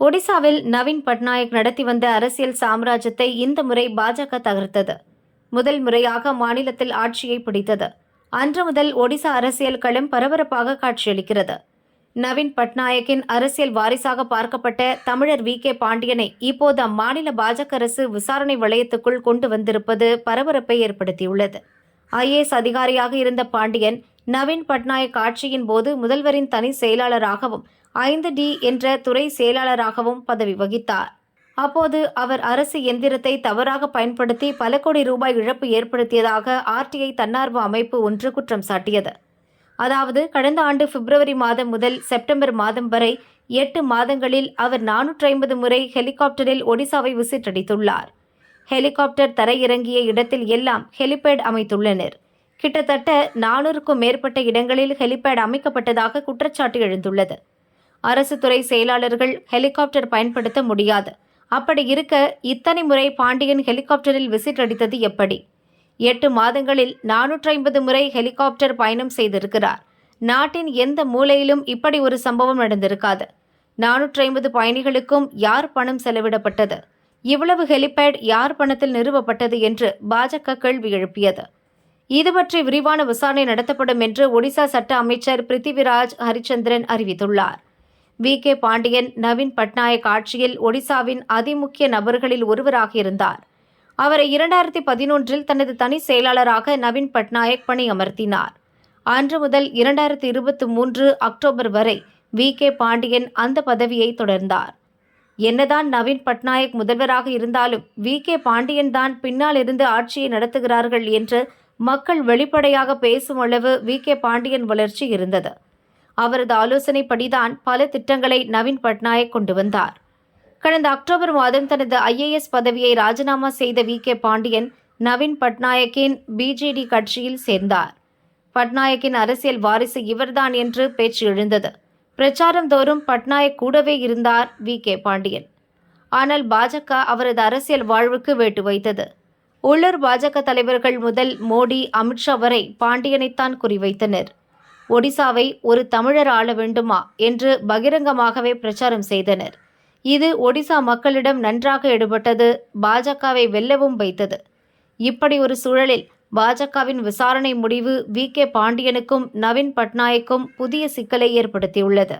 ஒடிசாவில் நவீன் பட்நாயக் நடத்தி வந்த அரசியல் சாம்ராஜ்யத்தை இந்த முறை பாஜக தகர்த்தது. முதல் முறையாக மாநிலத்தில் ஆட்சியை பிடித்தது. அன்று முதல் ஒடிசா அரசியல் களம் பரபரப்பாக காட்சியளிக்கிறது. நவீன் பட்நாயக்கின் அரசியல் வாரிசாக பார்க்கப்பட்ட தமிழர் வி. கே. பாண்டியனை இப்போது அம்மாநில பாஜக அரசு விசாரணை வளையத்துக்குள் கொண்டு வந்திருப்பது பரபரப்பை ஏற்படுத்தியுள்ளது. ஐஏஎஸ் அதிகாரியாக இருந்த பாண்டியன் நவீன் பட்நாயக் ஆட்சியின் போது முதல்வரின் தனி செயலாளராகவும் ஐந்து டி என்ற துறை செயலாளராகவும் பதவி வகித்தார். அப்போது அவர் அரசு எந்திரத்தை தவறாக பயன்படுத்தி பல கோடி ரூபாய் இழப்பு ஏற்படுத்தியதாக ஆர்டிஐ தன்னார்வ அமைப்பு ஒன்று குற்றம் சாட்டியது. அதாவது கடந்த ஆண்டு பிப்ரவரி மாதம் முதல் செப்டம்பர் மாதம் வரை எட்டு மாதங்களில் அவர் நானூற்றி ஐம்பது முறை ஹெலிகாப்டரில் ஒடிசாவை விசிட்டடித்துள்ளார் ஹெலிகாப்டர் தரையிறங்கிய இடத்தில் எல்லாம் ஹெலிபேட் அமைத்துள்ளனர். கிட்டத்தட்ட நானூறுக்கும் மேற்பட்ட இடங்களில் ஹெலிபேட் அமைக்கப்பட்டதாக குற்றச்சாட்டு எழுந்துள்ளது. அரசு துறை செயலாளர்கள் ஹெலிகாப்டர் பயன்படுத்த முடியாது. அப்படி இருக்க இத்தனை முறை பாண்டியன் ஹெலிகாப்டரில் விசிட் அடித்தது எப்படி? எட்டு மாதங்களில் நானூற்றி ஐம்பது முறை ஹெலிகாப்டர் பயணம் செய்திருக்கிறார். நாட்டின் எந்த மூலையிலும் இப்படி ஒரு சம்பவம் நடந்திருக்காது. நானூற்றி ஐம்பது பயணிகளுக்கும் யார் பணம் செலவிடப்பட்டது? இவ்வளவு ஹெலிபேட் யார் பணத்தில் நிறுவப்பட்டது என்று பாஜக கேள்வி எழுப்பியது. இது பற்றி விரிவான விசாரணை நடத்தப்படும் என்று ஒடிசா சட்ட அமைச்சர் பிருத்திவிராஜ் ஹரிச்சந்திரன் அறிவித்துள்ளார். வி. கே. பாண்டியன் நவீன் பட்நாயக் ஆட்சியில் ஒடிசாவின் அதிமுக்கிய நபர்களில் ஒருவராக இருந்தார். அவரை இரண்டாயிரத்தி பதினொன்றில் தனது தனி செயலாளராக நவீன் பட்நாயக் பணியமர்த்தினார் அன்று முதல் இரண்டாயிரத்தி இருபத்தி மூன்று அக்டோபர் வரை வி. கே. பாண்டியன் அந்த பதவியை தொடர்ந்தார். என்னதான் நவீன் பட்நாயக் முதல்வராக இருந்தாலும் வி. கே. பாண்டியன் தான் பின்னால் இருந்து ஆட்சியை நடத்துகிறார்கள் என்று மக்கள் வெளிப்படையாக பேசும் அளவு வி. கே. பாண்டியன் வளர்ச்சி இருந்தது. அவரது ஆலோசனைப்படிதான் பல திட்டங்களை நவீன் பட்நாயக் கொண்டு வந்தார். கடந்த அக்டோபர் மாதம் தனது ஐஏஎஸ் பதவியை ராஜினாமா செய்த வி கே பாண்டியன் நவீன் பட்நாயக்கின் பிஜேடி கட்சியில் சேர்ந்தார். பட்நாயக்கின் அரசியல் வாரிசு இவர்தான் என்று பேச்சு எழுந்தது. பிரச்சாரம் தோறும் பட்நாயக் கூடவே இருந்தார் வி கே பாண்டியன். ஆனால் பாஜக அவரது அரசியல் வாழ்வுக்கு வேட்டு வைத்தது. உள்ளூர் பாஜக தலைவர்கள் முதல் மோடி அமித்ஷா வரை பாண்டியனைத்தான் குறிவைத்தனர். ஒடிசாவை ஒரு தமிழர் ஆள வேண்டுமா என்று பகிரங்கமாகவே பிரச்சாரம் செய்தனர். இது ஒடிசா மக்களிடம் நன்றாக எடுபட்டது பாஜகவை வெல்லவும் வைத்தது. இப்படி ஒரு சூழலில் பாஜகவின் விசாரணை முடிவு வி கே பாண்டியனுக்கும் நவீன் பட்நாயக்கும் புதிய சிக்கலை ஏற்படுத்தியுள்ளது.